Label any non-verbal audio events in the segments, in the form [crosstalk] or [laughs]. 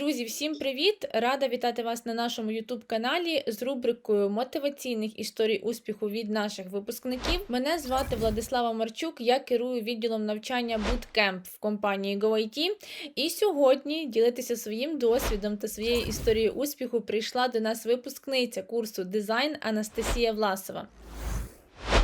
Друзі, всім привіт! Рада вітати вас на нашому youtube каналі з рубрикою мотиваційних історій успіху від наших випускників. Мене звати Владислава Марчук, я керую відділом навчання Bootcamp в компанії GoIT. І сьогодні ділитися своїм досвідом та своєю історією успіху прийшла до нас випускниця курсу дизайн Анастасія Власова.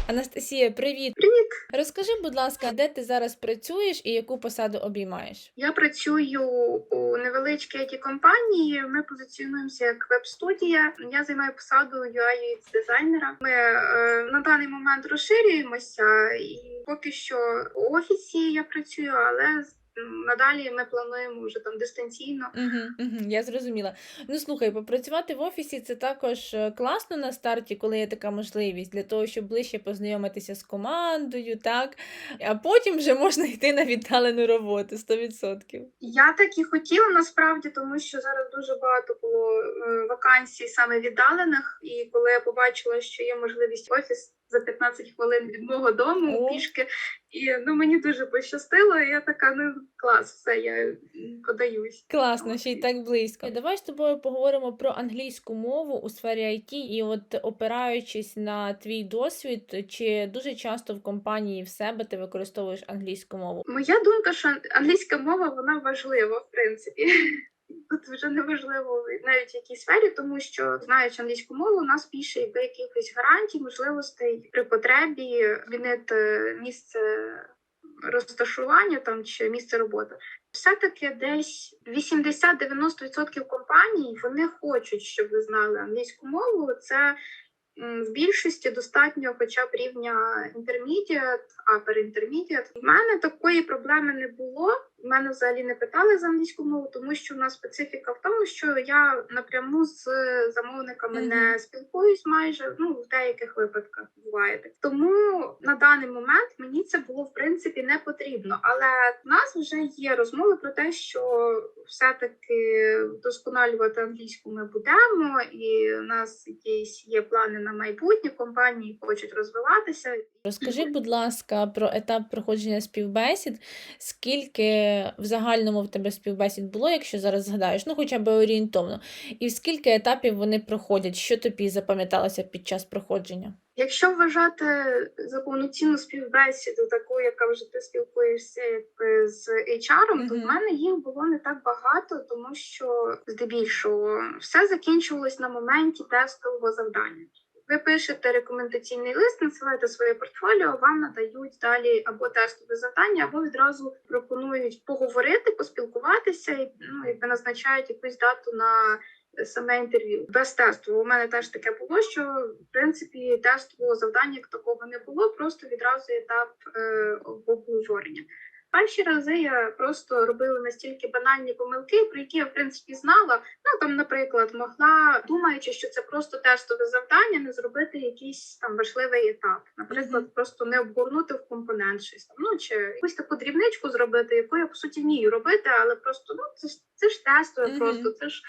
Анастасія, привіт! Привіт! Розкажи, будь ласка, де ти зараз працюєш і яку посаду обіймаєш? Я працюю у невеличкій it компанії. Ми позиціонуємося як веб-студія. Я займаю посаду UI дизайнера. Ми е, на даний момент розширюємося, і поки що у офісі я працюю, але надалі ми плануємо вже там дистанційно. Угу, угу, я зрозуміла. Ну слухай, попрацювати в офісі це також е, класно на старті, коли є така можливість, для того, щоб ближче познайомитися з командою, так? А потім вже можна йти на віддалену роботу 100%. Я так і хотіла насправді, тому що зараз дуже багато було е, вакансій саме віддалених. І коли я побачила, що є можливість офіс за 15 хвилин від мого дому О. пішки, і ну мені дуже пощастило. І я така, ну клас, все, я подаюсь. Класно, ще й так близько. Давай з тобою поговоримо про англійську мову у сфері IT, і от опираючись на твій досвід, чи дуже часто в компанії в себе ти використовуєш англійську мову? Моя думка, що англійська мова вона важлива, в принципі. Тут вже не важливо навіть в якій сфері, тому що знаючи англійську мову, у нас більше якби якихось гарантій, можливостей при потребі змінити місце розташування там чи місце роботи. Все-таки десь 80-90% компаній вони хочуть, щоб ви знали англійську мову. Це в більшості достатньо хоча б рівня intermediate, upper intermediate. У мене такої проблеми не було. У мене взагалі не питали за англійську мову, тому що у нас специфіка в тому, що я напряму з замовниками Мгм. не спілкуюсь майже. Ну в деяких випадках буває так. Тому на даний момент мені це було в принципі не потрібно. Але в нас вже є розмови про те, що все-таки вдосконалювати англійську ми будемо, і у нас якісь є плани на майбутнє. Компанії хочуть розвиватися. Розкажи, будь ласка, про етап проходження співбесід. Скільки в загальному в тебе співбесід було, якщо зараз згадаєш, ну хоча б орієнтовно, і в скільки етапів вони проходять, що тобі запам'яталося під час проходження? Якщо вважати за повноцінну співбесіду, таку, яка вже ти спілкуєшся якби з HR, то в мене їх було не так багато, тому що здебільшого все закінчувалось на моменті тестового завдання. Ви пишете рекомендаційний лист, надсилаєте своє портфоліо, вам надають далі або тестове завдання, або відразу пропонують поговорити, поспілкуватися і ну, якби назначають якусь дату на саме інтерв'ю без тесту. У мене теж таке було, що в принципі тестового завдання як такого не було, просто відразу етап е, обговорення. Перші рази я просто робила настільки банальні помилки, про які я в принципі знала. Ну там, наприклад, могла, думаючи, що це просто тестове завдання, не зробити якийсь там важливий етап. Наприклад, Мгм. просто не обгорнути в компонент щось там. Ну чи якусь таку дрібничку зробити, яку я по суті вмію робити, але просто ну це ж це ж тестове, Мгм. просто це ж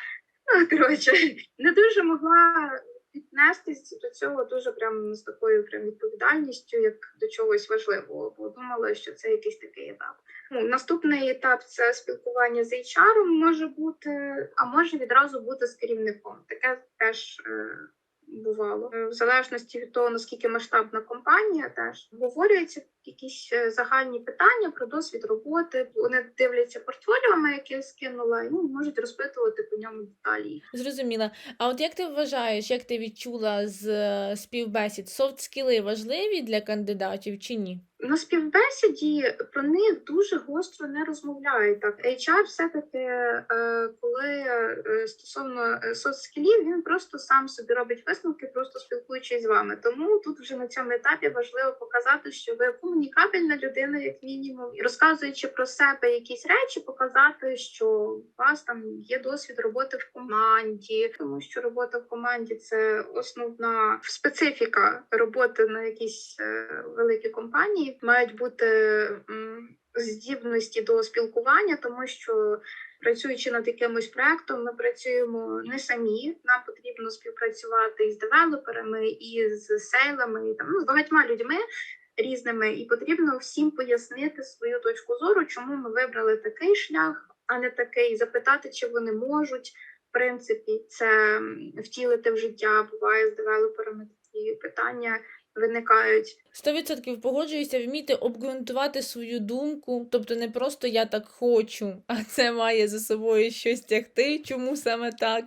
Ну, коротше, не дуже могла віднестись до цього дуже прям з такою прям відповідальністю, як до чогось важливого, бо думала, що це якийсь такий етап. Ну, наступний етап це спілкування з HR може бути, а може відразу бути з керівником. Таке теж е, бувало. Е, В залежності від того, наскільки масштабна компанія, теж обговорюються якісь е, загальні питання про досвід роботи. Вони дивляться портфоліо, яке я скинула, і ну, можуть розпитувати по ньому деталі. Зрозуміла. А от як ти вважаєш, як ти відчула з е, співбесід, софт-скіли важливі для кандидатів чи ні? На співбесіді про них дуже гостро не розмовляють. Так HR все-таки, е, коли стосовно соцскілів, він просто сам собі робить висновки, просто спілкуючись з вами. Тому тут вже на цьому етапі важливо показати, що ви комунікабельна людина, як мінімум, і розказуючи про себе якісь речі, показати, що у вас там є досвід роботи в команді, тому що робота в команді це основна специфіка роботи на якійсь е, великій компанії. Мають бути здібності до спілкування, тому що працюючи над якимось проектом, ми працюємо не самі. Нам потрібно співпрацювати із девелоперами, і з сейлами, там ну, з багатьма людьми. Різними, і потрібно всім пояснити свою точку зору, чому ми вибрали такий шлях, а не такий. Запитати, чи вони можуть. В принципі, це втілити в життя. Буває з девелоперами такі питання виникають. 100% погоджуюся, вміти обґрунтувати свою думку, тобто не просто я так хочу, а це має за собою щось тягти, чому саме так.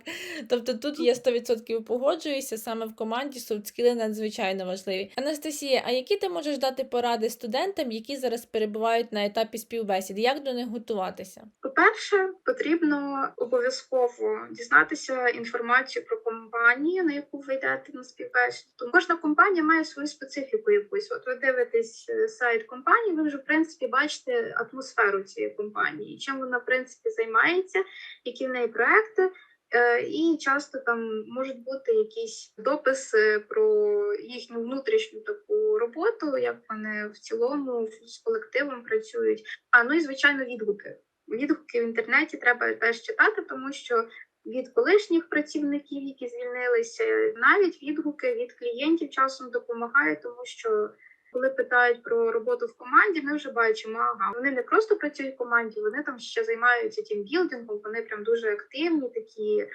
Тобто тут я 100% погоджуюся, саме в команді софтскіли надзвичайно важливі. Анастасія, а які ти можеш дати поради студентам, які зараз перебувають на етапі співбесід? Як до них готуватися? По-перше, потрібно обов'язково дізнатися інформацію про компанію, на яку ви йдете на співбесіду. Тому кожна компанія має свою специфіку якусь. От ви дивитесь е, сайт компанії, ви вже в принципі бачите атмосферу цієї компанії, чим вона в принципі займається, які в неї проекти. Е, І часто там можуть бути якісь дописи про їхню внутрішню таку роботу, як вони в цілому з колективом працюють. А ну і звичайно відгуки. Відгуки в інтернеті треба теж читати, тому що від колишніх працівників, які звільнилися, навіть відгуки від клієнтів часом допомагають, тому що коли питають про роботу в команді, ми вже бачимо, ага, вони не просто працюють в команді, вони там ще займаються тімбілдингом, вони прям дуже активні такі.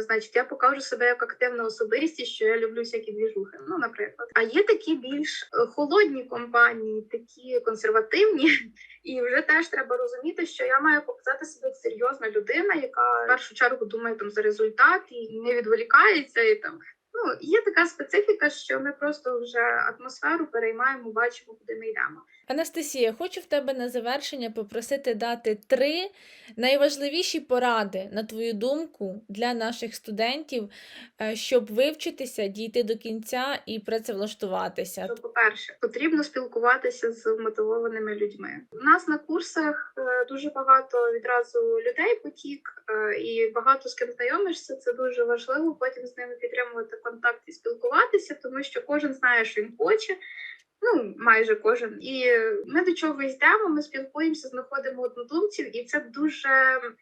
Значить, я покажу себе як активна особистість, що я люблю всякі двіжухи. Ну, наприклад, а є такі більш е, холодні компанії, такі консервативні, [laughs] і вже теж треба розуміти, що я маю показати себе як серйозна людина, яка в першу чергу думає там за результат і не відволікається. І там ну є така специфіка, що ми просто вже атмосферу переймаємо, бачимо, куди ми йдемо. Анастасія, хочу в тебе на завершення попросити дати три найважливіші поради, на твою думку, для наших студентів, е, щоб вивчитися, дійти до кінця і працевлаштуватися. По-перше, потрібно спілкуватися з мотивованими людьми. У нас на курсах е, дуже багато відразу людей потік, і багато з ким знайомишся. Це дуже важливо. Потім з ними підтримувати контакт і спілкуватися, тому що кожен знає, що він хоче. Ну, майже кожен. І ми до чого йдемо, ми спілкуємося, знаходимо однодумців, і це дуже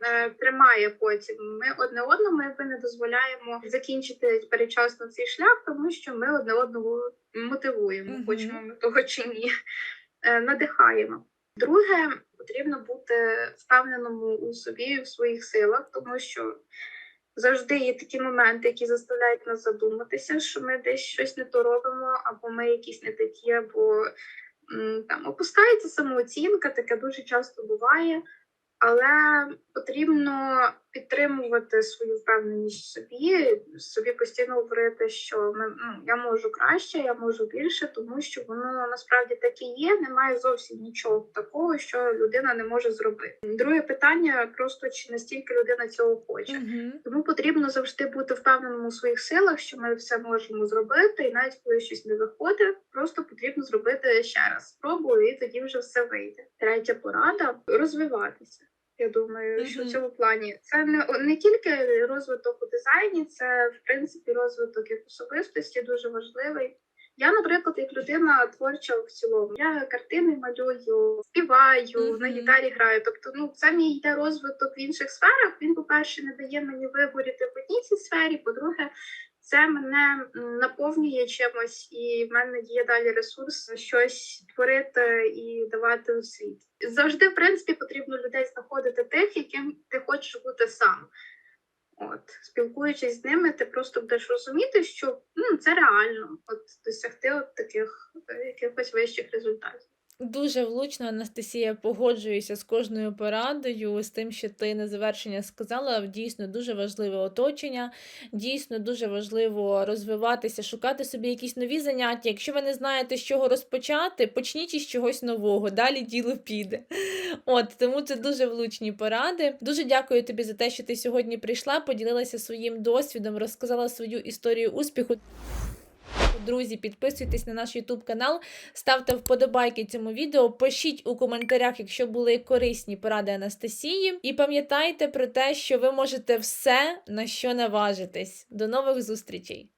е, тримає потім. Ми одне одному якби не дозволяємо закінчити передчасно цей шлях, тому що ми одне одного мотивуємо, хочемо ми того чи ні, е, надихаємо. Друге, потрібно бути впевненому у собі, в своїх силах, тому що завжди є такі моменти, які заставляють нас задуматися, що ми десь щось не то робимо, або ми якісь не такі, або там опускається самооцінка, таке дуже часто буває. Але потрібно підтримувати свою впевненість в собі, собі постійно говорити, що ми ну я можу краще, я можу більше, тому що воно насправді так і є. Немає зовсім нічого такого, що людина не може зробити. Друге питання просто чи настільки людина цього хоче. Мгм. Тому потрібно завжди бути впевненим у своїх силах, що ми все можемо зробити, і навіть коли щось не виходить, просто потрібно зробити ще раз спробую, і тоді вже все вийде. Третя порада розвиватися. Я думаю, що в цьому плані це не, не тільки розвиток у дизайні, це в принципі розвиток як особистості дуже важливий. Я, наприклад, як людина творча в цілому, я картини малюю, співаю, на гітарі граю. Тобто, ну це мій йде розвиток в інших сферах. Він, по-перше, не дає мені виборіти в одній цій сфері. По-друге, це мене наповнює чимось, і в мене є далі ресурс щось творити і давати у світ. Завжди, в принципі, потрібно людей знаходити тих, яким ти хочеш бути сам. От, спілкуючись з ними, ти просто будеш розуміти, що ну, це реально от досягти от таких е, якихось вищих результатів. Дуже влучно, Анастасія, погоджуюся з кожною порадою, з тим, що ти на завершення сказала. Дійсно дуже важливе оточення, дійсно дуже важливо розвиватися, шукати собі якісь нові заняття. Якщо ви не знаєте, з чого розпочати, почніть із чогось нового, далі діло піде. От тому це дуже влучні поради. Дуже дякую тобі за те, що ти сьогодні прийшла, поділилася своїм досвідом, розказала свою історію успіху. Друзі, підписуйтесь на наш YouTube канал, ставте вподобайки цьому відео, пишіть у коментарях, якщо були корисні поради Анастасії. І пам'ятайте про те, що ви можете все, на що наважитись. До нових зустрічей!